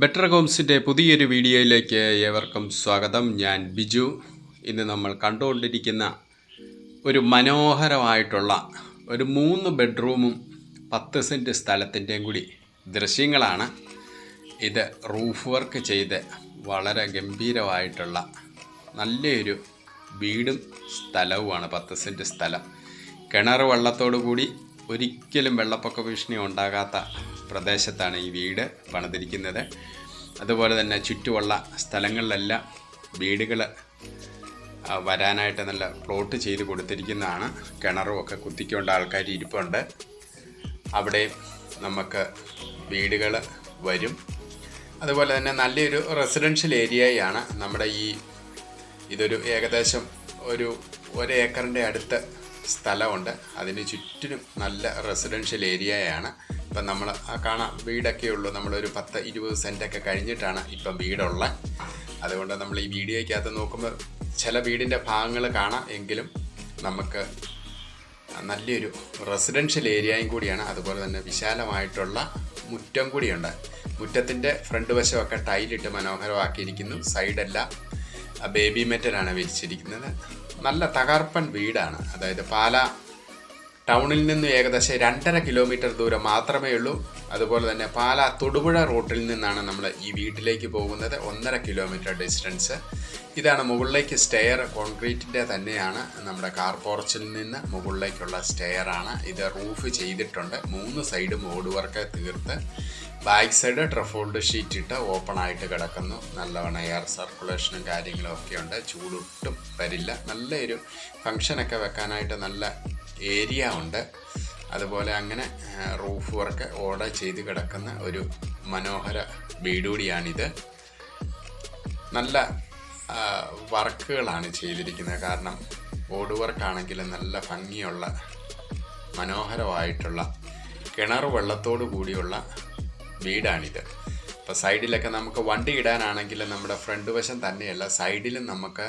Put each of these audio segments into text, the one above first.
Better ഹോംസിന്റെ പുതിയൊരു വീഡിയോയിലേക്ക് ഏവർക്കും സ്വാഗതം. ഞാൻ ബിജു. ഇന്ന് നമ്മൾ കണ്ടുകൊണ്ടിരിക്കുന്ന ഒരു മനോഹരമായിട്ടുള്ള ഒരു മൂന്ന് ബെഡ്റൂമും പത്ത് സെന്റ് സ്ഥലത്തിന്റെയും കൂടി ദൃശ്യങ്ങളാണ്. ഇത് റൂഫ് വർക്ക് ചെയ്ത് വളരെ ഗംഭീരമായിട്ടുള്ള നല്ലൊരു വീടും സ്ഥലവുമാണ് പത്ത് സെന്റ് സ്ഥലം. കിണർ വെള്ളത്തോടു കൂടി ഒരിക്കലും വെള്ളപ്പൊക്ക ഭീഷണി ഉണ്ടാകാത്ത പ്രദേശത്താണ് ഈ വീട് പണിതിരിക്കുന്നത്. അതുപോലെ തന്നെ ചുറ്റുമുള്ള സ്ഥലങ്ങളിലെല്ലാം വീടുകൾ വരാനായിട്ട് നല്ല പ്ലോട്ട് ചെയ്ത് കൊടുത്തിരിക്കുന്നതാണ്. കിണറും ഒക്കെ കുത്തിക്കൊണ്ട് ആൾക്കാർ ഇരിപ്പുണ്ട്. അവിടെ നമുക്ക് വീടുകൾ വരും. അതുപോലെ തന്നെ നല്ലൊരു റെസിഡൻഷ്യൽ ഏരിയയാണ് നമ്മുടെ ഈ ഇതൊരു ഏകദേശം ഒരു ഒരേക്കറിന്റെ അടുത്ത് സ്ഥലമുണ്ട്. അതിന് ചുറ്റിനും നല്ല റെസിഡൻഷ്യൽ ഏരിയയാണ് ഇപ്പം നമ്മൾ കാണാം വീടൊക്കെ ഉള്ളൂ. നമ്മളൊരു പത്ത് ഇരുപത് സെന്റൊക്കെ കഴിഞ്ഞിട്ടാണ് ഇപ്പം വീടുള്ളത് അതുകൊണ്ട് നമ്മൾ ഈ വീഡിയോയ്ക്കകത്ത് നോക്കുമ്പോൾ ചില വീടിന്റെ ഭാഗങ്ങൾ കാണാം. എങ്കിലും നമുക്ക് നല്ലൊരു റെസിഡൻഷ്യൽ ഏരിയയും കൂടിയാണ്. അതുപോലെ തന്നെ വിശാലമായിട്ടുള്ള മുറ്റം കൂടിയുണ്ട്. മുറ്റത്തിന്റെ ഫ്രണ്ട് വശമൊക്കെ ടൈലിട്ട് മനോഹരമാക്കിയിരിക്കുന്നു. സൈഡെല്ലാം ബേബി മെറ്റലാണ് വിരിച്ചിരിക്കുന്നത്. നല്ല തകർപ്പൻ വീടാണ്. അതായത് പാല ടൗണിൽ നിന്ന് ഏകദേശം രണ്ടര കിലോമീറ്റർ ദൂരം മാത്രമേ ഉള്ളൂ. അതുപോലെ തന്നെ പാല തൊടുപുഴ റൂട്ടിൽ നിന്നാണ് നമ്മൾ ഈ വീട്ടിലേക്ക് പോകുന്നത്. ഒന്നര കിലോമീറ്റർ ഡിസ്റ്റൻസ്. ഇതാണ് മുകളിലേക്ക് സ്റ്റെയർ കോൺക്രീറ്റിന്റെ തന്നെയാണ്. നമ്മുടെ കാർ പോർച്ചിൽ നിന്ന് മുകളിലേക്കുള്ള സ്റ്റെയർ ആണ് ഇത് റൂഫ് ചെയ്തിട്ടുണ്ട്. മൂന്ന് സൈഡും ഓടുവർക്ക് തീർത്ത് ബാക്ക് സൈഡ് ട്രഫോൾഡ് ഷീറ്റ് ഇട്ട് ഓപ്പൺ ആയിട്ട് കിടക്കുന്നു. നല്ലവണ്ണം എയർ സർക്കുലേഷനും കാര്യങ്ങളും ഒക്കെ ഉണ്ട്. ചൂടൊട്ടും വരില്ല. നല്ലൊരു ഫങ്ഷനൊക്കെ വെക്കാനായിട്ട് നല്ല ഏരിയ ഉണ്ട്. അതുപോലെ അങ്ങനെ റൂഫ് വർക്ക് ഓർഡർ ചെയ്ത് കിടക്കുന്ന ഒരു മനോഹര വീടുകൂടിയാണിത് നല്ല വർക്കുകളാണ് ചെയ്തിരിക്കുന്നത്. കാരണം ഓട് വർക്കാണെങ്കിലും നല്ല ഭംഗിയുള്ള മനോഹരമായിട്ടുള്ള കിണർ വെള്ളത്തോടു കൂടിയുള്ള വീടാണിത്. അപ്പോൾ സൈഡിലൊക്കെ നമുക്ക് വണ്ടി ഇടാനാണെങ്കിൽ നമ്മുടെ ഫ്രണ്ട് വശം തന്നെയല്ല സൈഡിലും നമുക്ക്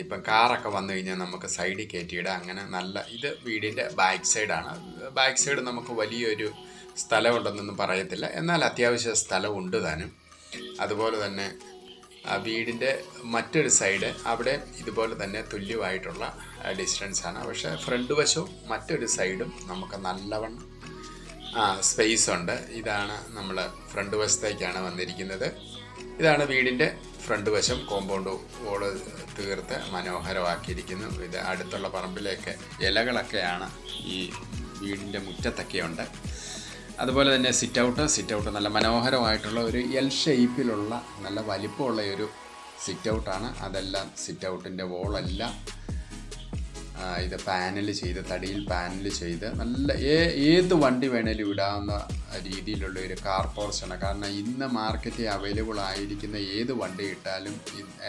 ഇപ്പം കാറൊക്കെ വന്നു കഴിഞ്ഞാൽ നമുക്ക് സൈഡിൽ കയറ്റിയിടാം അങ്ങനെ നല്ല ഇത് വീടിന്റെ ബാക്ക് സൈഡാണ്. ബാക്ക് സൈഡ് നമുക്ക് വലിയൊരു സ്ഥലമുണ്ടെന്നൊന്നും പറയത്തില്ല. എന്നാൽ അത്യാവശ്യ സ്ഥലമുണ്ട് താനും. അതുപോലെ തന്നെ വീടിന്റെ മറ്റൊരു സൈഡ് അവിടെ ഇതുപോലെ തന്നെ തുല്യമായിട്ടുള്ള ഡിസ്റ്റൻസാണ്. പക്ഷേ ഫ്രണ്ട് വശവും മറ്റൊരു സൈഡും നമുക്ക് നല്ലവണ്ണം സ്പേസ് ഉണ്ട്. ഇതാണ് നമ്മൾ ഫ്രണ്ട് വശത്തേക്കാണ് വന്നിരിക്കുന്നത്. ഇതാണ് വീടിന്റെ ഫ്രണ്ട് വശം. കോമ്പൗണ്ട് വോൾ തീർത്ത് മനോഹരമാക്കിയിരിക്കുന്നു. ഇത് അടുത്തുള്ള പറമ്പിലേക്ക് ഇലകളൊക്കെയാണ് ഈ വീടിന്റെ മുറ്റത്തൊക്കെ ഉണ്ട്. അതുപോലെ തന്നെ സിറ്റ് ഔട്ട് സിറ്റ് ഔട്ട് നല്ല മനോഹരമായിട്ടുള്ള ഒരു എൽ ഷേപ്പിലുള്ള നല്ല വലിപ്പമുള്ള ഒരു സിറ്റ് ഔട്ടാണ് അതെല്ലാം സിറ്റ് ഔട്ടിന്റെ വോളെല്ലാം ഇത് പാനൽ ചെയ്ത് തടിയിൽ പാനൽ ചെയ്ത് നല്ല ഏത് വണ്ടി വേണേലും ഇടാവുന്ന രീതിയിലുള്ള ഒരു കാർ പോർഷനാണ് കാരണം ഇന്ന് മാർക്കറ്റിൽ അവൈലബിൾ ആയിരിക്കുന്ന ഏത് വണ്ടി ഇട്ടാലും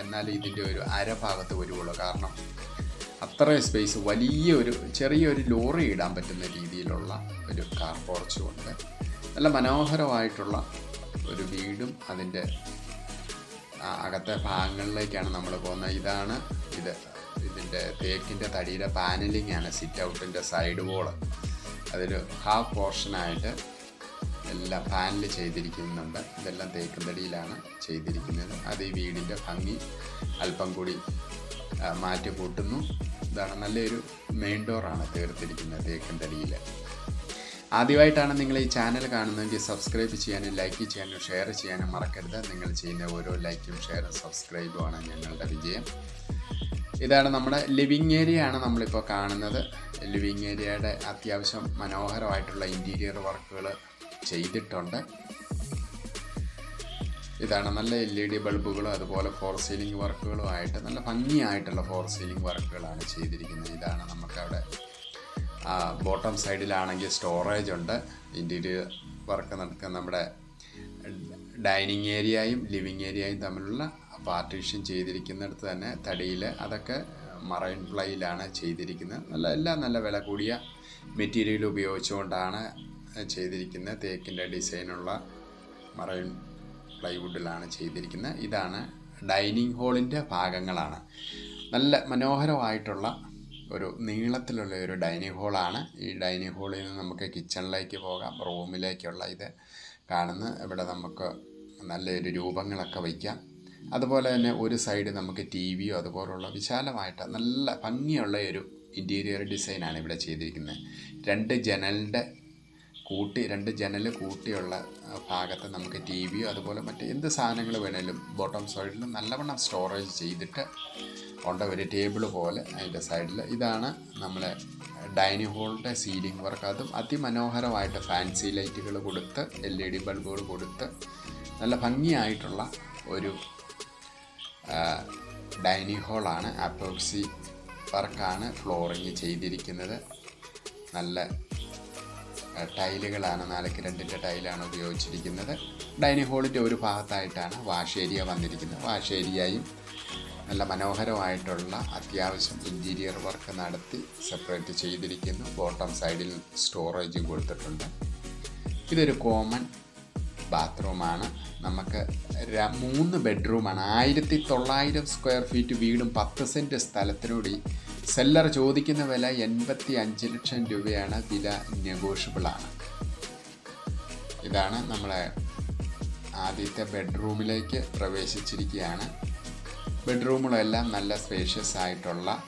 എന്നാൽ ഇതിന്റെ ഒരു അരഭാഗത്ത് വരുവുള്ളൂ. കാരണം അത്രയും സ്പേസ് വലിയ ഒരു ചെറിയൊരു ലോറി ഇടാൻ പറ്റുന്ന രീതിയിലുള്ള ഒരു കാർ പോർച്ചും ഉണ്ട്. നല്ല മനോഹരമായിട്ടുള്ള ഒരു വീടും അതിന്റെ അകത്തെ ഭാഗങ്ങളിലേക്കാണ് നമ്മൾ പോകുന്നത്. ഇതാണ് ഇത്. ഇതിന്റെ തേക്കിന്റെ തടിയുടെ പാനലിംഗ് ആണ് സിറ്റ് ഔട്ടിന്റെ സൈഡ് വോൾ. അതിൽ ഹാഫ് പോർഷനായിട്ട് എല്ലാം പാനൽ ചെയ്തിരിക്കുന്നുണ്ട്. ഇതെല്ലാം തേക്കും തടിയിലാണ് ചെയ്തിരിക്കുന്നത്. അത് ഈ വീടിന്റെ ഭംഗി അല്പം കൂടി മാറ്റി കൂട്ടുന്നു ഇതാണ് നല്ലൊരു മെയിൻ ഡോറാണ് തീർത്തിരിക്കുന്നത് തേക്കും തടിയിൽ ആദ്യമായിട്ടാണ് നിങ്ങൾ ഈ ചാനൽ കാണുന്നതെങ്കിൽ സബ്സ്ക്രൈബ് ചെയ്യാനും ലൈക്ക് ചെയ്യാനും ഷെയർ ചെയ്യാനും മറക്കരുത്. നിങ്ങൾ ചെയ്യുന്ന ഓരോ ലൈക്കും ഷെയറും സബ്സ്ക്രൈബുമാണ് ഞങ്ങളുടെ വിജയം. ഇതാണ് നമ്മുടെ ലിവിങ് ഏരിയ ആണ് നമ്മളിപ്പോൾ കാണുന്നത്. ലിവിങ് ഏരിയയുടെ അത്യാവശ്യം മനോഹരമായിട്ടുള്ള ഇന്റീരിയർ വർക്കുകൾ ചെയ്തിട്ടുണ്ട്. ഇതാണ് നല്ല എൽ ഇ ഡി ബൾബുകളും അതുപോലെ ഫോർ സീലിംഗ് വർക്കുകളും ആയിട്ട് നല്ല ഭംഗിയായിട്ടുള്ള ഫോർ സീലിംഗ് വർക്കുകളാണ് ചെയ്തിരിക്കുന്നത്. ഇതാണ് നമുക്കവിടെ ബോട്ടം സൈഡിലാണെങ്കിൽ സ്റ്റോറേജ് ഉണ്ട്. ഇന്റീരിയർ വർക്ക് നടക്കുന്ന നമ്മുടെ ഡൈനിങ് ഏരിയയും ലിവിങ് ഏരിയയും തമ്മിലുള്ള പാർട്ടീഷൻ ചെയ്തിരിക്കുന്നിടത്ത് തന്നെ തടിയിൽ അതൊക്കെ മറൈൻ പ്ലൈയിലാണ് ചെയ്തിരിക്കുന്നത്. നല്ല എല്ലാം നല്ല വില കൂടിയ മെറ്റീരിയൽ ഉപയോഗിച്ചുകൊണ്ടാണ് ചെയ്തിരിക്കുന്നത്. തേക്കിന്റെ ഡിസൈനുള്ള മറൈൻ പ്ലൈവുഡിലാണ് ചെയ്തിരിക്കുന്നത്. ഇതാണ് ഡൈനിങ് ഹാളിന്റെ ഭാഗങ്ങളാണ്. നല്ല മനോഹരമായിട്ടുള്ള ഒരു നീളത്തിലുള്ള ഒരു ഡൈനിങ് ഹാളാണ്. ഈ ഡൈനിങ് ഹാളിൽ നിന്ന് നമുക്ക് കിച്ചണിലേക്ക് പോകാം. റൂമിലേക്കുള്ള ഇത് കാണുന്ന. ഇവിടെ നമുക്ക് നല്ലൊരു രൂപങ്ങളൊക്കെ വയ്ക്കാം. അതുപോലെ തന്നെ ഒരു സൈഡ് നമുക്ക് ടി വിയോ അതുപോലുള്ള വിശാലമായിട്ട് നല്ല ഭംഗിയുള്ള ഒരു ഇന്റീരിയർ ഡിസൈനാണ് ഇവിടെ ചെയ്തിരിക്കുന്നത്. രണ്ട് ജനലിന്റെ കൂട്ടി രണ്ട് ജനൽ കൂട്ടിയുള്ള ഭാഗത്ത് നമുക്ക് ടി വിയോ അതുപോലെ മറ്റ് എന്ത് സാധനങ്ങൾ വേണേലും ബോട്ടം സൈഡിലും നല്ലവണ്ണം സ്റ്റോറേജ് ചെയ്തിട്ട് ഉണ്ട ഒരു ടേബിൾ പോലെ അതിന്റെ സൈഡിൽ ഇതാണ് നമ്മളെ ഡൈനിങ് ഹോളിന്റെ സീലിംഗ് വർക്ക് അതും അതിമനോഹരമായിട്ട് ഫാൻസി ലൈറ്റുകൾ കൊടുത്ത് എൽ ഇ ഡി ബൾബുകൾ കൊടുത്ത് നല്ല ഭംഗിയായിട്ടുള്ള ഒരു ഡൈനിങ് ഹോളാണ്. അപ്പോക്സി വർക്കാണ് ഫ്ലോറിങ് ചെയ്തിരിക്കുന്നത്. നല്ല ടൈലുകളാണ് നാലക്ക് രണ്ടിന്റെ ടൈലാണ് ഉപയോഗിച്ചിരിക്കുന്നത്. ഡൈനിങ് ഹോളിന്റെ ഒരു ഭാഗത്തായിട്ടാണ് വാഷ് ഏരിയ വന്നിരിക്കുന്നത്. വാഷ് ഏരിയയും നല്ല മനോഹരമായിട്ടുള്ള അത്യാവശ്യം ഇന്റീരിയർ വർക്ക് നടത്തി സെപ്പറേറ്റ് ചെയ്തിരിക്കുന്നു. ബോട്ടം സൈഡിൽ സ്റ്റോറേജും കൊടുത്തിട്ടുണ്ട്. ഇതൊരു കോമൺ ബാത്റൂമാണ്. നമുക്ക് മൂന്ന് ബെഡ്റൂമാണ്. ആയിരത്തി തൊള്ളായിരം സ്ക്വയർ ഫീറ്റ് വീടും പത്ത് സെന്റ് സ്ഥലത്തിനോടി. സെല്ലർ ചോദിക്കുന്ന വില എൺപത്തി അഞ്ച് ലക്ഷം രൂപയാണ്. വില നെഗോഷ്യബിളാണ് ഇതാണ് നമ്മളെ ആദ്യത്തെ ബെഡ്റൂമിലേക്ക് പ്രവേശിച്ചിരിക്കുകയാണ്. ബെഡ്റൂമുകളെല്ലാം നല്ല സ്പേഷ്യസ് ആയിട്ടുള്ള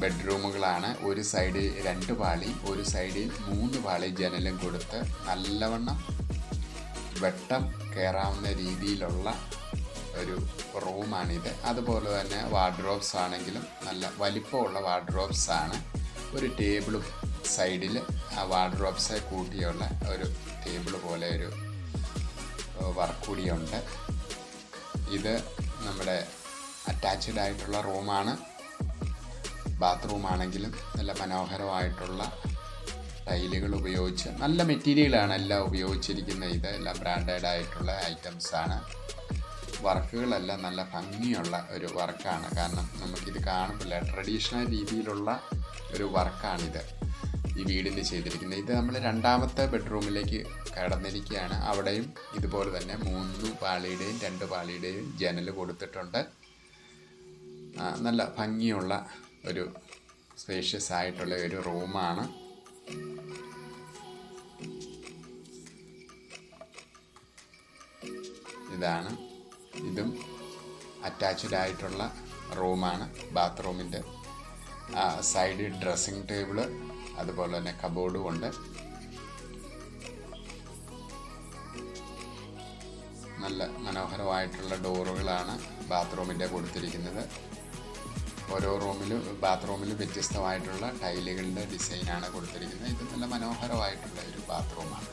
ബെഡ്റൂമുകളാണ്. ഒരു സൈഡിൽ രണ്ട് പാളി ഒരു സൈഡിൽ മൂന്ന് പാളി ജനലും കൊടുത്ത് നല്ലവണ്ണം വെട്ടം കയറാവുന്ന രീതിയിലുള്ള ഒരു റൂമാണിത്. അതുപോലെ തന്നെ വാർഡ്രോബ്സ് ആണെങ്കിലും നല്ല വലിപ്പമുള്ള വാർഡ്രോബ്സ് ആണ് ഒരു ടേബിളും സൈഡിൽ ആ വാർഡ്രോബ്സെ കൂട്ടിയുള്ള ഒരു ടേബിൾ പോലെ ഒരു വർക്ക് കൂടിയുണ്ട് ഇത് നമ്മുടെ അറ്റാച്ച്ഡ് ആയിട്ടുള്ള റൂമാണ്. ബാത്റൂം ആണെങ്കിലും നല്ല മനോഹരമായിട്ടുള്ള ടൈലുകൾ ഉപയോഗിച്ച് നല്ല മെറ്റീരിയലാണ് എല്ലാം ഉപയോഗിച്ചിരിക്കുന്നത്. ഇത് എല്ലാം ബ്രാൻഡഡ് ആയിട്ടുള്ള ഐറ്റംസാണ് വർക്കുകളെല്ലാം നല്ല ഭംഗിയുള്ള ഒരു വർക്കാണ് കാരണം നമുക്കിത് കാണുമ്പോൾ ട്രഡീഷണൽ രീതിയിലുള്ള ഒരു വർക്കാണിത് ഈ വീടിന് ചെയ്തിരിക്കുന്നത്. ഇത് നമ്മൾ രണ്ടാമത്തെ ബെഡ്റൂമിലേക്ക് കടന്നിരിക്കുകയാണ്. അവിടെയും ഇതുപോലെ തന്നെ മൂന്ന് പാളിയുടെയും രണ്ട് പാളിയുടെയും ജനൽ കൊടുത്തിട്ടുണ്ട്. നല്ല ഭംഗിയുള്ള ഒരു സ്പേഷ്യസ് ആയിട്ടുള്ള ഒരു റൂമാണ് ഇതാണ്. ഇതും അറ്റാച്ച്ഡ് ആയിട്ടുള്ള റൂമാണ്. ബാത്റൂമിന്റെ സൈഡ് ഡ്രസ്സിംഗ് ടേബിൾ അതുപോലെ തന്നെ കബോർഡും ഉണ്ട്. നല്ല മനോഹരമായിട്ടുള്ള ഡോറുകളാണ് ബാത്റൂമിന്റെ കൊടുത്തിരിക്കുന്നത്. ഓരോ റൂമിലും ബാത്റൂമിലും വ്യത്യസ്തമായിട്ടുള്ള ടൈലുകളുടെ ഡിസൈനാണ് കൊടുത്തിരിക്കുന്നത്. ഇത് നല്ല മനോഹരമായിട്ടുള്ള ഒരു ബാത്റൂമാണ്.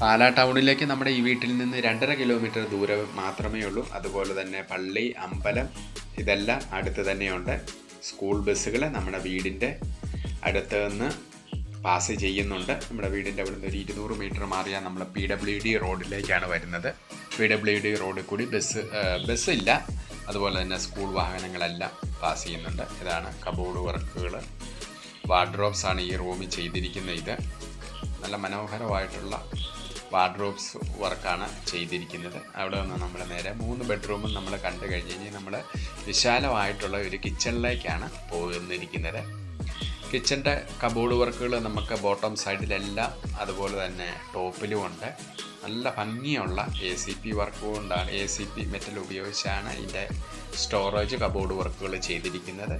പാലാ ടൗണിലേക്ക് നമ്മുടെ ഈ വീട്ടിൽ നിന്ന് രണ്ടര കിലോമീറ്റർ ദൂരം മാത്രമേ ഉള്ളൂ. അതുപോലെ തന്നെ പള്ളി അമ്പലം ഇതെല്ലാം അടുത്ത് തന്നെയുണ്ട്. സ്കൂൾ ബസ്സുകൾ നമ്മുടെ വീടിന്റെ അടുത്ത് നിന്ന് പാസ് ചെയ്യുന്നുണ്ട്. നമ്മുടെ വീടിന്റെ അവിടെ നിന്ന് ഒരു ഇരുന്നൂറ് മീറ്റർ മാറിയാൽ നമ്മൾ പി ഡബ്ല്യു ഡി റോഡിലേക്കാണ് വരുന്നത്. പി ഡബ്ല്യു ഡി റോഡിൽ കൂടി ബസ് ബസ്സില്ല അതുപോലെ തന്നെ സ്കൂൾ വാഹനങ്ങളെല്ലാം പാസ് ചെയ്യുന്നുണ്ട്. ഇതാണ് കബോർഡ് വർക്കുകൾ. വാർഡ്രോബ്സാണ് ഈ റൂമിൽ ചെയ്തിരിക്കുന്ന ഇത്. നല്ല മനോഹരമായിട്ടുള്ള വാർഡ്രോബ്സ് വർക്കാണ് ചെയ്തിരിക്കുന്നത്. അവിടെ നിന്ന് നമ്മൾ നേരെ മൂന്ന് ബെഡ്റൂമും നമ്മൾ കണ്ടു കഴിഞ്ഞ് കഴിഞ്ഞാൽ നമ്മൾ വിശാലമായിട്ടുള്ള ഒരു കിച്ചണിലേക്കാണ് പോകുന്നിരിക്കുന്നത് കിച്ചന്റെ കബോർഡ് വർക്കുകൾ നമുക്ക് ബോട്ടം സൈഡിലെല്ലാം അതുപോലെ തന്നെ ടോപ്പിലും ഉണ്ട്. നല്ല ഭംഗിയുള്ള എ സി പി വർക്ക് കൊണ്ടാണ് എ സി പി മെറ്റൽ ഉപയോഗിച്ചാണ് ഇതിന്റെ സ്റ്റോറേജ് കബോർഡ് വർക്കുകൾ ചെയ്തിരിക്കുന്നത്.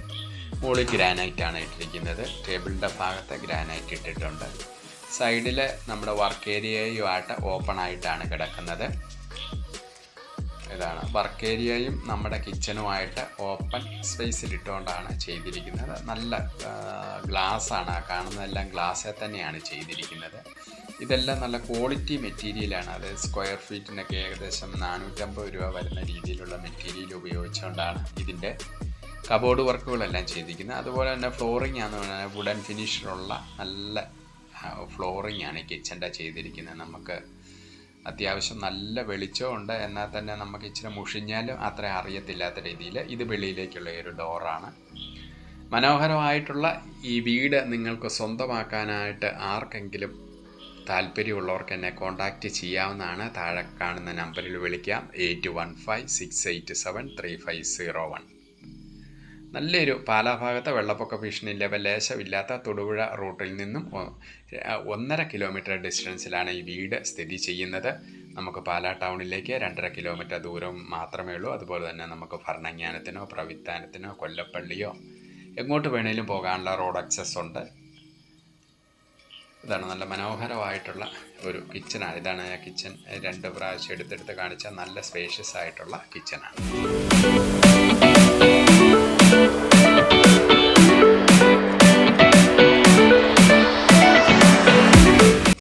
മുകളിൽ ഗ്രാനൈറ്റ് ആണ് ഇട്ടിരിക്കുന്നത്. ടേബിളിന്റെ ഭാഗത്ത് ഗ്രാനൈറ്റ് ഇട്ടിട്ടുണ്ട്. സൈഡിൽ നമ്മുടെ വർക്ക് ഏരിയയുമായിട്ട് ഓപ്പൺ ആയിട്ടാണ് കിടക്കുന്നത്. ഇതാണ്. വർക്ക് ഏരിയയും നമ്മുടെ കിച്ചനുമായിട്ട് ഓപ്പൺ സ്പേസിൽ ഇട്ടുകൊണ്ടാണ് ചെയ്തിരിക്കുന്നത്. നല്ല ഗ്ലാസ്സാണ് കാണുന്നതെല്ലാം ഗ്ലാസ്സിൽ തന്നെയാണ് ചെയ്തിരിക്കുന്നത്. ഇതെല്ലാം നല്ല ക്വാളിറ്റി മെറ്റീരിയലാണ് അത് സ്ക്വയർ ഫീറ്റിനൊക്കെ ഏകദേശം നാനൂറ്റമ്പത് രൂപ വരുന്ന രീതിയിലുള്ള മെറ്റീരിയൽ ഉപയോഗിച്ചുകൊണ്ടാണ് ഇതിന്റെ കബോർഡ് വർക്കുകളെല്ലാം ചെയ്തിരിക്കുന്നത്. അതുപോലെ തന്നെ ഫ്ലോറിംഗ് ആണെന്ന് പറഞ്ഞാൽ വുഡൻ ഫിനിഷിലുള്ള നല്ല ഫ്ലോറിംഗ് ആണ് കിച്ചന്റെ ചെയ്തിരിക്കുന്നത്. നമുക്ക് അത്യാവശ്യം നല്ല വെളിച്ചമുണ്ട് എന്നാൽ തന്നെ നമുക്ക് ഇച്ചിരി മുഷിഞ്ഞാലും അത്ര അറിയത്തില്ലാത്ത രീതിയിൽ ഇത് വെളിയിലേക്കുള്ള ഒരു ഡോറാണ്. മനോഹരമായിട്ടുള്ള ഈ വീട് നിങ്ങൾക്ക് സ്വന്തമാക്കാനായിട്ട് ആർക്കെങ്കിലും താല്പര്യമുള്ളവർക്ക് എന്നെ കോൺടാക്റ്റ് ചെയ്യാവുന്നതാണ്. താഴെ കാണുന്ന നമ്പറിൽ വിളിക്കാം. Eight one five six eight seven three five zero one നല്ലൊരു പാലാഭാഗത്തെ വെള്ളപ്പൊക്ക ഭീഷണി ലെവൽ ലേശമില്ലാത്ത തൊടുപുഴ റൂട്ടിൽ നിന്നും ഒന്നര കിലോമീറ്റർ ഡിസ്റ്റൻസിലാണ് ഈ വീട് സ്ഥിതി ചെയ്യുന്നത്. നമുക്ക് പാലാ ടൗണിലേക്ക് രണ്ടര കിലോമീറ്റർ ദൂരം മാത്രമേ ഉള്ളൂ. അതുപോലെ തന്നെ നമുക്ക് ഭരണജ്ഞാനത്തിനോ പ്രവിത്താനത്തിനോ കൊല്ലപ്പള്ളിയോ എങ്ങോട്ട് വേണേലും പോകാനുള്ള റോഡ് അക്സസ് ഉണ്ട്. ഇതാണ് നല്ല മനോഹരമായിട്ടുള്ള ഒരു കിച്ചണാണ് ഇതാണ് ആ കിച്ചൺ രണ്ട് പ്രാവശ്യം എടുത്തെടുത്ത് കാണിച്ച നല്ല സ്പേഷ്യസ് ആയിട്ടുള്ള കിച്ചണാണ്